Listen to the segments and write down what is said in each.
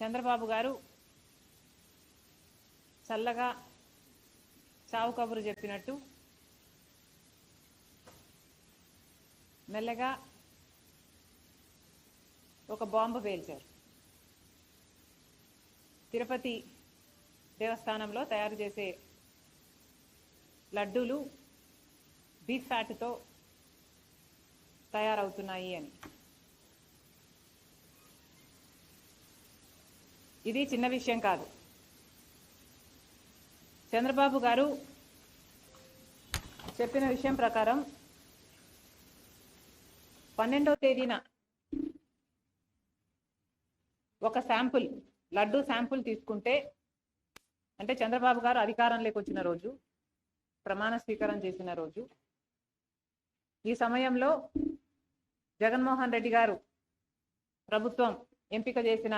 చంద్రబాబు గారు చల్లగా చావు కబురు చెప్పినట్టు మెల్లగా ఒక బాంబు పేల్చారు. తిరుపతి దేవస్థానంలో తయారు చేసే లడ్డూలు బీఫ్ ఫ్యాట్తో తయారవుతున్నాయి అని. ఇది చిన్న విషయం కాదు. చంద్రబాబు గారు చెప్పిన విషయం ప్రకారం పన్నెండవ తేదీన ఒక శాంపుల్ లడ్డు శాంపుల్ తీసుకుంటే అంటే చంద్రబాబు గారు అధికారంలోకి వచ్చిన రోజు ప్రమాణ స్వీకారం చేసిన రోజు ఈ సమయంలో జగన్మోహన్ రెడ్డి గారు ప్రభుత్వం ఎంపిక చేసిన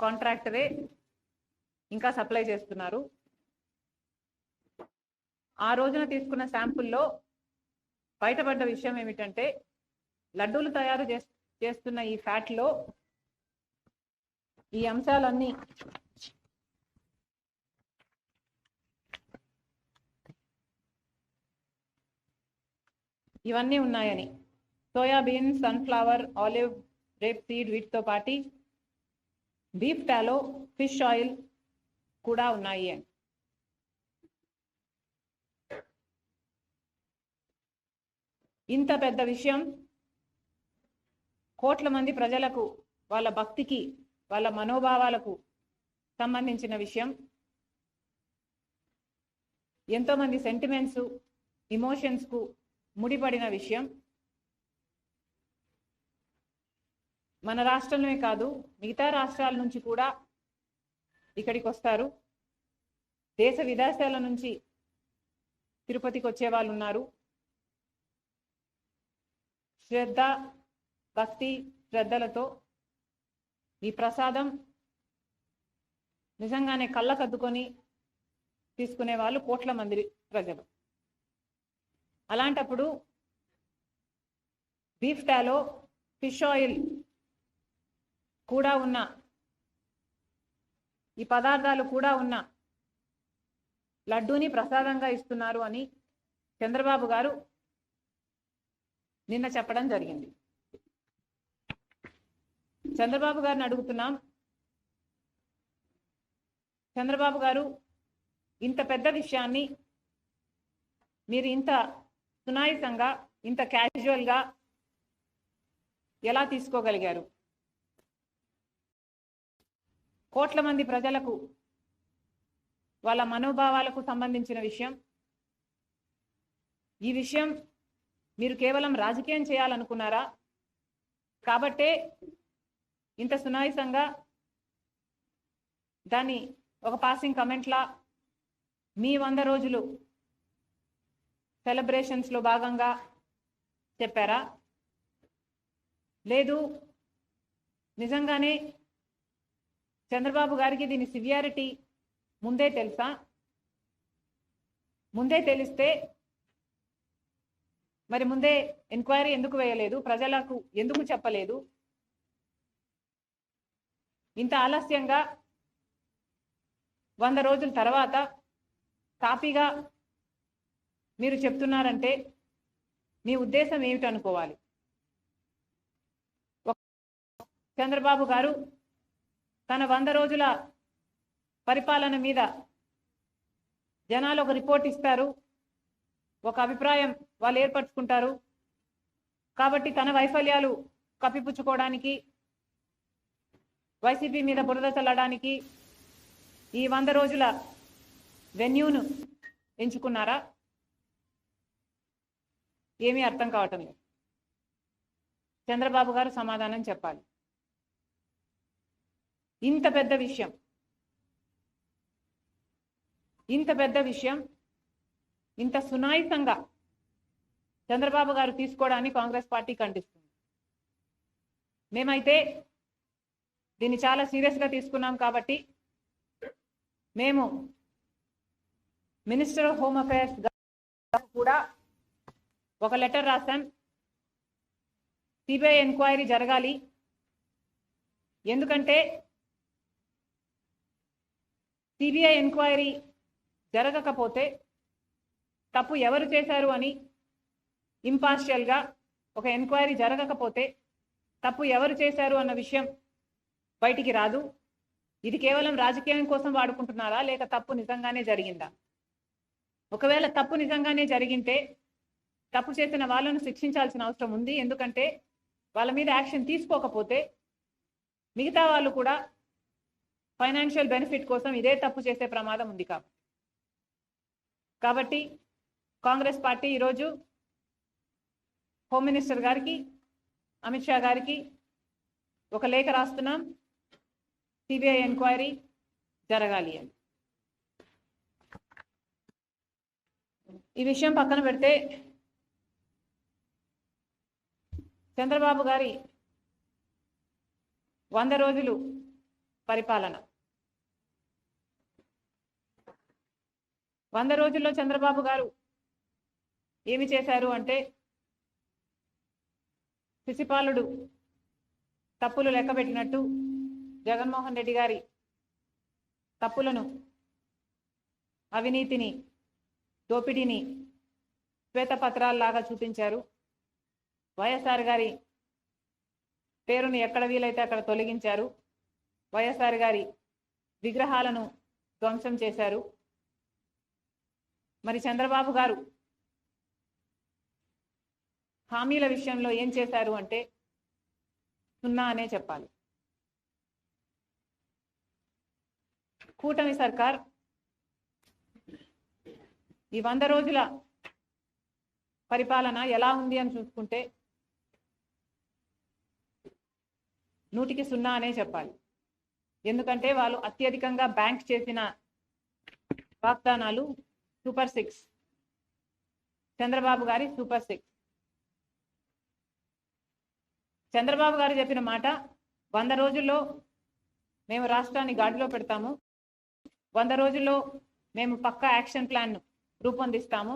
కాంట్రాక్టరే ఇంకా సప్లై చేస్తున్నారు. ఆ రోజున తీసుకున్న శాంపుల్లో బయటపడ్డ విషయం ఏమిటంటే లడ్డూలు తయారు చేస్తున్న ఈ ఫ్యాట్లో ఈ అంశాలన్నీ ఇవన్నీ ఉన్నాయని. Soybean sunflower olive rapeseed వీటితో పాటి బీఫ్ టాలో ఫిష్ ఆయిల్ కూడా ఉన్నాయి. అండి ఇంత పెద్ద విషయం కోట్ల మంది ప్రజలకు వాళ్ళ భక్తికి వాళ్ళ మనోభావాలకు సంబంధించిన విషయం. ఎంతోమంది సెంటిమెంట్స్ ఇమోషన్స్కు ముడిపడిన విషయం. మన రాష్ట్రంలోనే కాదు మిగతా రాష్ట్రాల నుంచి కూడా ఇక్కడికి వస్తారు. దేశ విదేశాల నుంచి తిరుపతికి వచ్చే వాళ్ళు ఉన్నారు. శ్రద్ధ భక్తి శ్రద్ధలతో ఈ ప్రసాదం నిజంగానే కళ్ళకద్దుకొని తీసుకునే వాళ్ళు కోట్ల మంది ప్రజలు. అలాంటప్పుడు బీఫ్ టాలో ఫిష్ ఆయిల్ కూడా ఉన్న. ఈ పదార్థాలు కూడా ఉన్న. లడ్డూని ప్రసాదంగా ఇస్తున్నారు అని చంద్రబాబు గారు నిన్న చెప్పడం జరిగింది. చంద్రబాబు గారిని అడుగుతున్నాం. చంద్రబాబు గారు ఇంత పెద్ద విషయాన్ని మీరు ఇంత సునాయసంగా ఇంత క్యాజువల్గా ఎలా తీసుకోగలిగారు? కోట్ల మంది ప్రజలకు వాళ్ళ మనోభావాలకు సంబంధించిన విషయం. ఈ విషయం మీరు కేవలం రాజకీయం చేయాలనుకున్నారా? కాబట్టే ఇంత సునాయసంగా దాన్ని ఒక పాసింగ్ కమెంట్లా మీ వంద రోజులు సెలబ్రేషన్స్లో భాగంగా చెప్పారా? లేదు నిజంగానే చంద్రబాబు గారికి దీని సివియారిటీ ముందే తెలుసా? ముందే తెలిస్తే మరి ముందే ఎంక్వైరీ ఎందుకు వేయలేదు? ప్రజలకు ఎందుకు చెప్పలేదు? ఇంత ఆలస్యంగా వంద రోజుల తర్వాత తాపీగా మీరు చెప్తున్నారంటే మీ ఉద్దేశం ఏమిటి అనుకోవాలి చంద్రబాబు గారు తన వంద రోజుల పరిపాలన మీద జనాలు ఒక రిపోర్ట్ ఇస్తారు. ఒక అభిప్రాయం వాళ్ళు ఏర్పరచుకుంటారు. కాబట్టి తన వైఫల్యాలు కప్పిపుచ్చుకోవడానికి వైసీపీ మీద బురద చల్లడానికి ఈ వంద రోజుల వెన్యూను ఎంచుకున్నారా? ఏమీ అర్థం కావటం లేదు. చంద్రబాబు గారు సమాధానం చెప్పాలి. ఇంత పెద్ద విషయం. ఇంత పెద్ద విషయం. ఇంత సునాయితంగా చంద్రబాబు గారు తీసుకోవడాన్ని కాంగ్రెస్ పార్టీ ఖండిస్తుంది. మేమైతే దీన్ని చాలా సీరియస్గా తీసుకున్నాం కాబట్టి మేము మినిస్టర్ ఆఫ్ హోమ్ అఫైర్స్ కూడా ఒక లెటర్ రాశాం. సిబిఐ ఎంక్వైరీ జరగాలి. ఎందుకంటే సిబిఐ ఎంక్వైరీ జరగకపోతే తప్పు ఎవరు చేశారు అని ఇంపార్షియల్గా ఒక ఎంక్వైరీ జరగకపోతే తప్పు ఎవరు చేశారు అన్న విషయం బయటికి రాదు. ఇది కేవలం రాజకీయం కోసం వాడుకుంటున్నారా లేక తప్పు నిజంగానే జరిగిందా? ఒకవేళ తప్పు నిజంగానే జరిగింటే తప్పు చేసిన వాళ్ళను శిక్షించాల్సిన అవసరం ఉంది. ఎందుకంటే వాళ్ళ మీద యాక్షన్ తీసుకోకపోతే మిగతా వాళ్ళు కూడా ఫైనాన్షియల్ బెనిఫిట్ కోసం ఇదే తప్పు చేసే ప్రమాదం ఉంది కాబట్టి కాబట్టి కాంగ్రెస్ పార్టీ ఈరోజు హోమ్ మినిస్టర్ గారికి అమిత్ షా గారికి ఒక లేఖ రాస్తున్నాం సిబిఐ ఎంక్వైరీ జరగాలి అని. ఈ విషయం పక్కన పెడితే చంద్రబాబు గారి వంద రోజులు పరిపాలన. వంద రోజుల్లో చంద్రబాబు గారు ఏమి చేశారు అంటే శిశుపాలుడు తప్పులు లెక్కబెట్టినట్టు జగన్మోహన్ రెడ్డి గారి తప్పులను అవినీతిని దోపిడీని శ్వేతపత్రాల్లాగా చూపించారు. వైఎస్ఆర్ గారి పేరును ఎక్కడ వీలైతే అక్కడ తొలగించారు. వైఎస్ఆర్ గారి విగ్రహాలను ధ్వంసం చేశారు. మరి చంద్రబాబు గారు హామీల విషయంలో ఏం చేశారు అంటే సున్నా అనే చెప్పాలి. కూటమి సర్కార్ ఈ వంద రోజుల పరిపాలన ఎలా ఉంది అని చూసుకుంటే నూటికి సున్నా అనే చెప్పాలి. ఎందుకంటే వాళ్ళు అత్యధికంగా బ్యాంక్ చేసిన వాగ్దానాలు సూపర్ సిక్స్. చంద్రబాబు గారి సూపర్ సిక్స్. చంద్రబాబు గారు చెప్పిన మాట వంద రోజుల్లో మేము రాష్ట్రాన్ని గాడిలో పెడతాము వంద రోజుల్లో మేము పక్కా యాక్షన్ ప్లాన్ రూపొందిస్తాము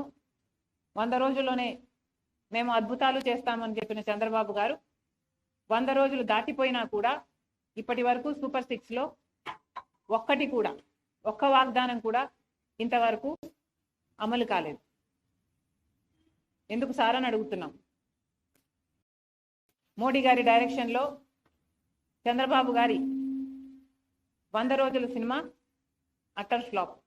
వంద రోజుల్లోనే మేము అద్భుతాలు చేస్తామని చెప్పిన చంద్రబాబు గారు వంద రోజులు దాటిపోయినా కూడా ఇప్పటి వరకు సూపర్ సిక్స్లో ఒక్కటి కూడా ఒక్క వాగ్దానం కూడా ఇంతవరకు అమలు కాలేదు. ఎందుకు సార్ అని అడుగుతున్నాం. మోడీ గారి డైరెక్షన్లో చంద్రబాబు గారి వంద రోజుల సినిమా అటర్ ఫ్లాప్.